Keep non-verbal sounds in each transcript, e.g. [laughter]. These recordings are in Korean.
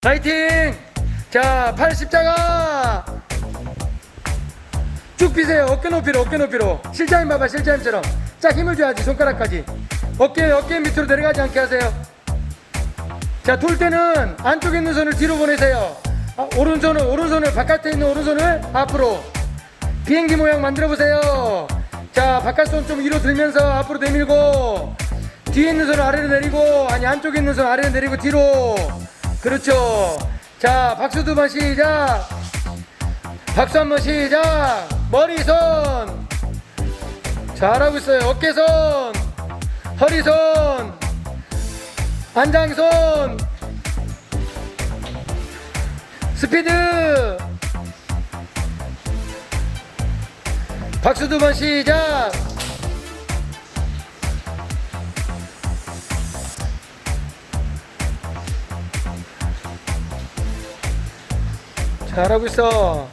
파이팅! 자, 팔 십자가! 쭉 피세요. 어깨 높이로, 어깨 높이로. 실장님 봐봐, 실장님처럼. 자, 힘을 줘야지, 손가락까지. 어깨, 어깨 밑으로 내려가지 않게 하세요. 자, 돌 때는 안쪽에 있는 손을 뒤로 보내세요. 아, 오른손을, 오른손을, 바깥에 있는 오른손을 앞으로. 비행기 모양 만들어 보세요. 자, 바깥손 좀 위로 들면서 앞으로 내밀고, 뒤에 있는 손을 아래로 내리고, 아니, 안쪽에 있는 손 아래로 내리고, 뒤로. 그렇죠. 자, 박수 두 번 시작. 박수 한 번 시작. 머리손. 잘하고 있어요. 어깨손. 허리손. 안장손. 스피드. 박수 두 번 시작. 잘하고 있어.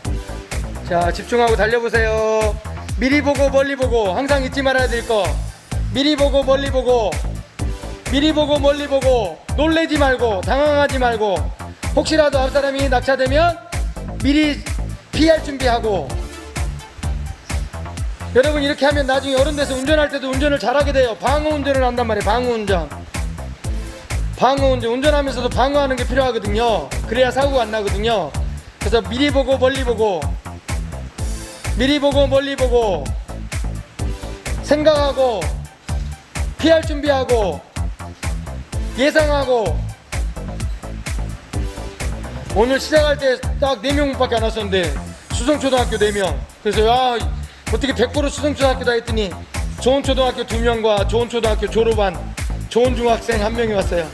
자, 집중하고 달려보세요. 미리 보고 멀리 보고 항상 잊지 말아야 될 거. 미리 보고 멀리 보고 미리 보고 멀리 보고 놀래지 말고 당황하지 말고 혹시라도 앞 사람이 낙차되면 미리 피할 준비하고 여러분 이렇게 하면 나중에 어른 돼서 운전할 때도 운전을 잘하게 돼요. 방어 운전을 한단 말이에요. 방어 운전. 방어 운전 운전하면서도 방어하는 게 필요하거든요. 그래야 사고가 안 나거든요. 그래서 미리 보고 멀리 보고. 미리 보고 멀리 보고. 생각하고 피할 준비하고 예상하고. 오늘 시작할 때 딱 4명밖에 안 왔었는데 수성초등학교 4명. 그래서 야 어떻게 100% 수성초등학교다 했더니 좋은 초등학교 2명과 좋은 초등학교 졸업한 좋은 중학생 한 명이 왔어요.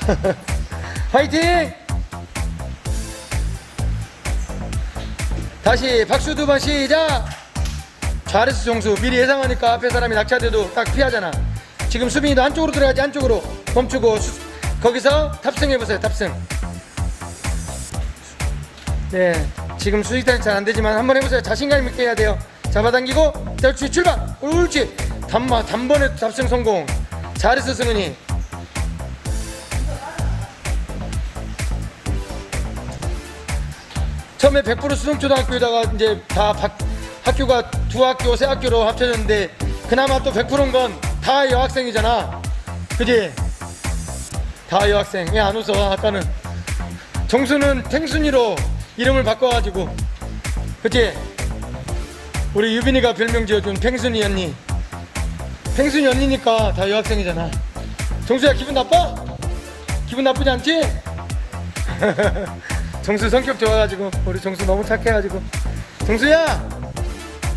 [laughs] 화이팅! 다시 박수 두 번 시작. 잘했어 정수 미리 예상하니까 앞에 사람이 낙차돼도 딱 피하잖아. 지금 수빈이도 안쪽으로 들어가지 안쪽으로. 멈추고 수- 거기서 탑승해보세요 탑승. 네 지금 수익탄이 잘 안되지만 한번 해보세요. 자신감 있게 해야 돼요. 잡아당기고 자, 옳지 출발! 옳지! 단마 단번에 탑승 성공. 잘했어 승은이 처음에 100% 수동초등학교에다가 이제 다 박- 학교가 두 학교, 세 학교로 합쳐졌는데 그나마 또 100%인 건 다 여학생이잖아. 그지? 다 여학생. 왜 안 웃어? 아까는. 정수는 탱순이로 이름을 바꿔가지고. 그치? 우리 유빈이가 별명 지어준 팽순이 언니. 팽순이 언니니까 다 여학생이잖아. 정수야 기분 나빠? 기분 나쁘지 않지? [laughs] 정수 성격 좋아가지고 우리 정수 너무 착해가지고. 정수야!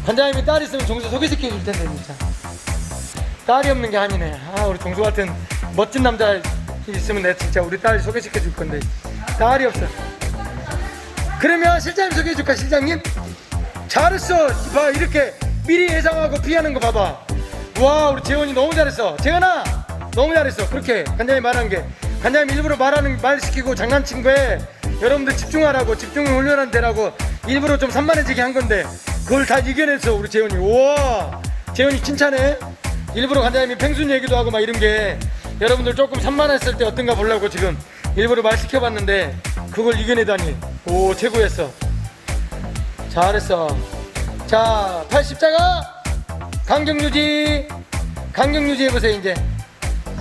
관장님이 딸 있으면 정수 소개시켜 줄 텐데 진짜. 딸이 없는 게 아니네. 아 우리 정수 같은 멋진 남자 있으면 내가 진짜 우리 딸 소개시켜 줄 건데. 딸이 없어. 그러면 실장님 소개해 줄까 실장님? 잘했어. 봐 이렇게 미리 예상하고 피하는 거 봐봐. 와 우리 재원이 너무 잘했어. 재원아! 너무 잘했어. 그렇게 관장님 말한 게. 관장님 일부러 말하는 말 시키고 장난친 거에 여러분들 집중하라고 집중을 훈련한 데라고 일부러 좀 산만해지게 한 건데 그걸 다 이겨냈어 우리 재원이 우와 재원이 칭찬해 일부러 관장님이 펭순 얘기도 하고 막 이런 게 여러분들 조금 산만했을 때 어떤가 보려고 지금 일부러 말 시켜봤는데 그걸 이겨내다니 오 최고였어 잘했어. 자, 80자가 강경 유지. 강경 유지 해보세요, 이제.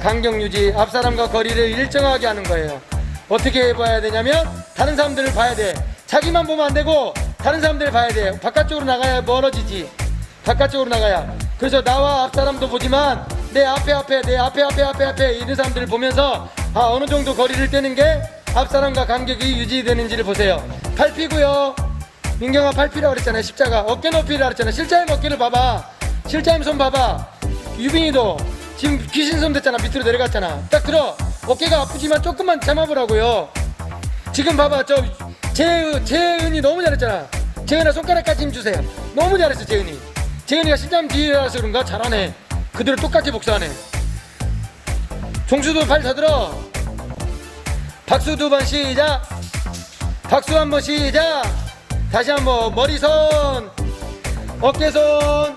강경 유지. 앞 사람과 거리를 일정하게 하는 거예요. 어떻게 해봐야 되냐면, 다른 사람들을 봐야 돼. 자기만 보면 안 되고, 다른 사람들을 봐야 돼. 바깥쪽으로 나가야 멀어지지. 바깥쪽으로 나가야. 그래서 나와 앞 사람도 보지만, 내 앞에 앞에, 내 앞에 앞에 앞에 앞에 있는 사람들을 보면서, 아, 어느 정도 거리를 떼는 게, 앞 사람과 간격이 유지되는지를 보세요. 팔 피고요. 민경아 팔 피라 그랬잖아요 십자가 어깨 높이라 그랬잖아요 실장님 어깨를 봐봐 실장님 손 봐봐 유빈이도 지금 귀신 손 됐잖아 밑으로 내려갔잖아 딱 들어 어깨가 아프지만 조금만 참아보라고요. 지금 봐봐 저 재, 재은이 너무 잘했잖아. 재은아 손가락까지 힘 주세요. 너무 잘했어 재은이. 재은이가 실장님 뒤라서 그런가? 잘하네. 그대로 똑같이 복수하네. 종수도 팔더 들어. 박수 두 번 시작. 박수 한 번 시작. 다시 한번 머리손 어깨손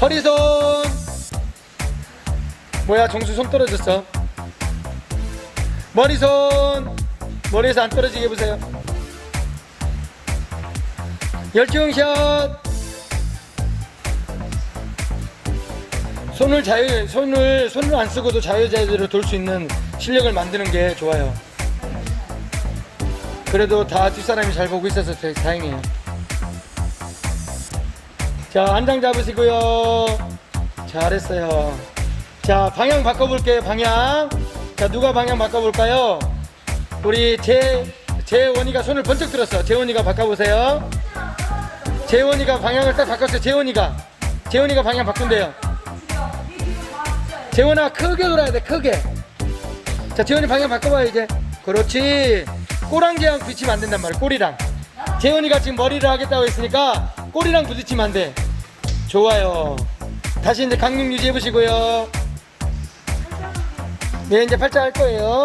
허리손 뭐야 정수 손 떨어졌어 머리손 머리에서 안 떨어지게 해보세요 열중샷 손을 자유 손을 손을 안 쓰고도 자유자재로 돌 수 있는 실력을 만드는 게 좋아요. 그래도 다 뒷사람이 잘 보고 있어서 다행이에요. 자 안장 잡으시고요. 잘했어요. 자 방향 바꿔볼게요. 방향. 자 누가 방향 바꿔볼까요? 우리 재 재원이가 손을 번쩍 들었어. 재원이가 바꿔보세요. 재원이가 방향을 딱 바꿨어요. 재원이가 재원이가 방향 바꾼대요. 재원아 크게 돌아야 돼 크게 자 재원이 방향 바꿔봐 이제 그렇지 꼬랑지랑 부딪히면 안 된단 말이야 꼬리랑 재원이가 지금 머리를 하겠다고 했으니까 꼬리랑 부딪히면 안 돼 좋아요 다시 이제 강력 유지해 보시고요 네 이제 팔자 할 거예요.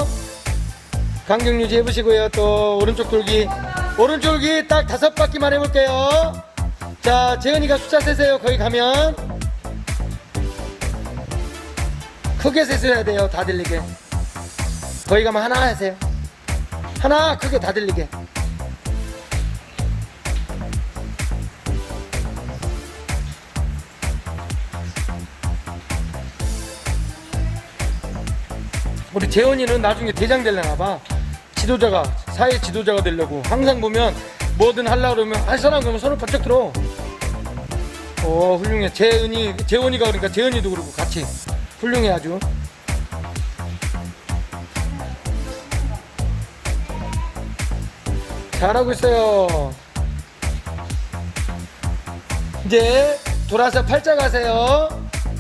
강경 유지 해 보시고요. 또 오른쪽 돌기. 오른쪽 돌기 딱 다섯 바퀴만 해볼게요. 자 재은이가 숫자 세세요. 거기 가면. 크게 세셔야 돼요. 다 들리게. 거기 가면 하나 하세요. 하나 크게 다 들리게 우리 재원이는 나중에 대장 되려나 봐. 지도자가 사회 지도자가 되려고. 항상 보면 뭐든 하려고 그러면 할 사람 그러면 손을 번쩍 들어. 오 훌륭해. 재은이 재원이가 그러니까 재은이도 그러고 같이. 훌륭해 아주. 잘하고 있어요. 이제 돌아서 팔자 가세요.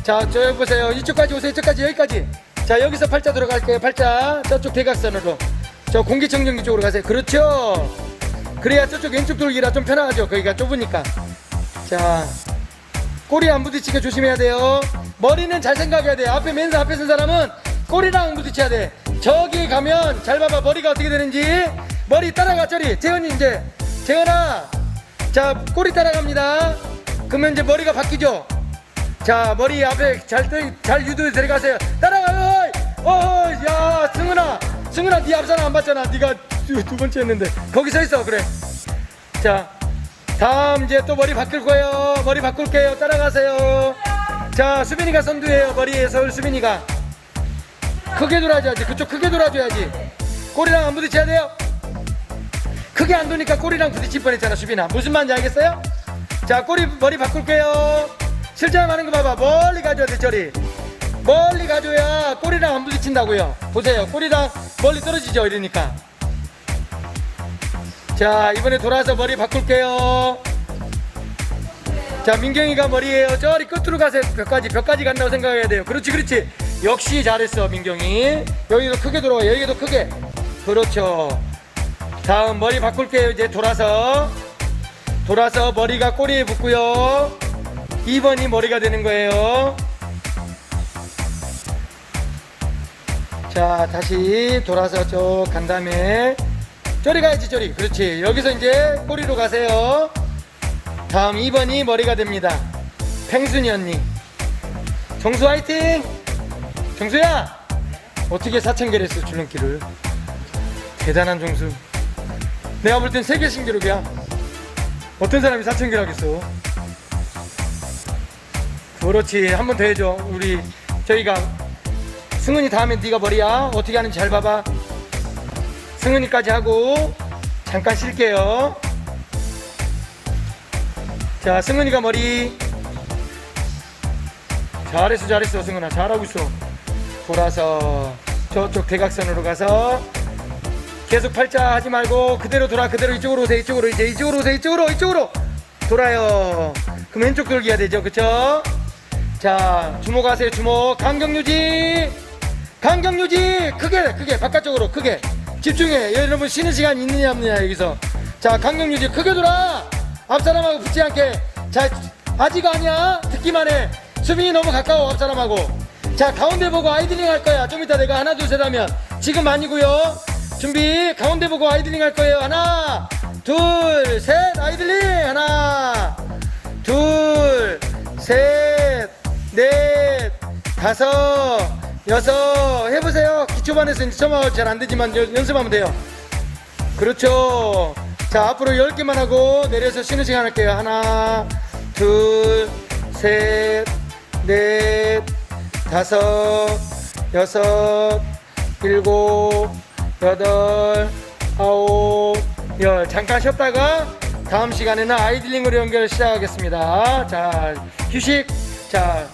자 저기 보세요. 이쪽까지 오세요. 이쪽까지 여기까지 자 여기서 팔자 들어갈게요 팔자 저쪽 대각선으로 저 공기청정기 쪽으로 가세요 그렇죠 그래야 저쪽 왼쪽 돌기라 좀 편하죠 거기가 좁으니까 자 꼬리 안 부딪히게 조심해야 돼요. 머리는 잘 생각해야 돼요. 앞에 맨서 앞에 쓴 사람은 꼬리랑 부딪혀야 돼. 저기 가면 잘 봐봐 머리가 어떻게 되는지 머리 따라가 저리 재현이 이제 재현아 자 꼬리 따라갑니다. 그러면 이제 머리가 바뀌죠. 자 머리 앞에 잘잘 잘 유도해 들어가세요. 따라가요. 어야 승은아 승은아 네 앞사람 안 봤잖아. 네가 두, 두 번째 했는데 거기 서 있어 그래. 자 다음 이제 또 머리 바꿀 거예요. 머리 바꿀게요. 따라가세요. 자, 수빈이가 선두예요. 머리에 서울 수빈이가. 크게 돌아줘야지. 그쪽 크게 돌아줘야지. 꼬리랑 안 부딪혀야 돼요. 크게 안 도니까 꼬리랑 부딪힐 뻔했잖아, 수빈아. 무슨 말인지 알겠어요? 자, 꼬리 머리 바꿀게요. 실장 하는 거 봐봐. 멀리 가줘야 돼, 저리. 멀리 가줘야 꼬리랑 안 부딪힌다고요. 보세요. 꼬리랑 멀리 떨어지죠, 이러니까. 자 이번에 돌아서 머리 바꿀게요. 자 민경이가 머리에요. 저리 끝으로 가세요. 벽까지 벽까지 간다고 생각해야 돼요. 그렇지 그렇지. 역시 잘했어 민경이. 여기도 크게 돌아와 여기도 크게. 그렇죠. 다음 머리 바꿀게요. 이제 돌아서. 돌아서 머리가 꼬리에 붙고요. 2번이 머리가 되는 거예요 자 다시 돌아서 쭉 간 다음에 저리 가야지 저리. 그렇지. 여기서 이제 꼬리로 가세요. 다음 2번이 머리가 됩니다. 팽순이 언니. 정수 화이팅! 정수야! 어떻게 4,000개를 했어 줄넘기를? 대단한 정수. 내가 볼 땐 세계 신기록이야. 어떤 사람이 4,000개를 하겠어? 그렇지. 한 번 더 해줘. 우리 저희가 승은이 다음에 네가 머리야 어떻게 하는지 잘 봐봐 승은이까지 하고 잠깐 쉴게요. 자, 승은이가 머리 잘했어, 잘했어, 승은아, 잘하고 있어. 돌아서 저쪽 대각선으로 가서 계속 팔자 하지 말고 그대로 돌아, 그대로 이쪽으로 오세요, 이쪽으로 이제 이쪽으로 오세요, 이쪽으로, 이쪽으로 돌아요. 그럼 왼쪽 돌기 해야 되죠, 그쵸? 자, 주목하세요, 주목. 간격 유지, 간격 유지, 크게, 크게 바깥쪽으로 크게. 집중해. 여러분 쉬는 시간 있느냐 없느냐 여기서. 자 강경 유지 크게 돌아. 앞사람하고 붙지 않게. 자 아직 아니야. 듣기만 해. 수빈이 너무 가까워 앞사람하고. 자 가운데 보고 아이들링 할 거야. 좀 이따 내가 하나 둘 셋 하면. 지금 아니고요. 준비 가운데 보고 아이들링 할 거예요. 하나 둘 셋. 아이들링! 하나 둘 셋 넷 다섯 여섯 해보세요 기초반에서 이제 처음 잘안 되지만 여- 연습하면 돼요 그렇죠. 자, 앞으로 10개만 하고 내려서 쉬는 시간 할게요. 하나, 둘, 셋, 넷, 다섯, 여섯, 일곱, 여덟, 아홉, 열. 잠깐 쉬었다가 다음 시간에는 아이들링으로 연결 시작하겠습니다. 자, 휴식. 자,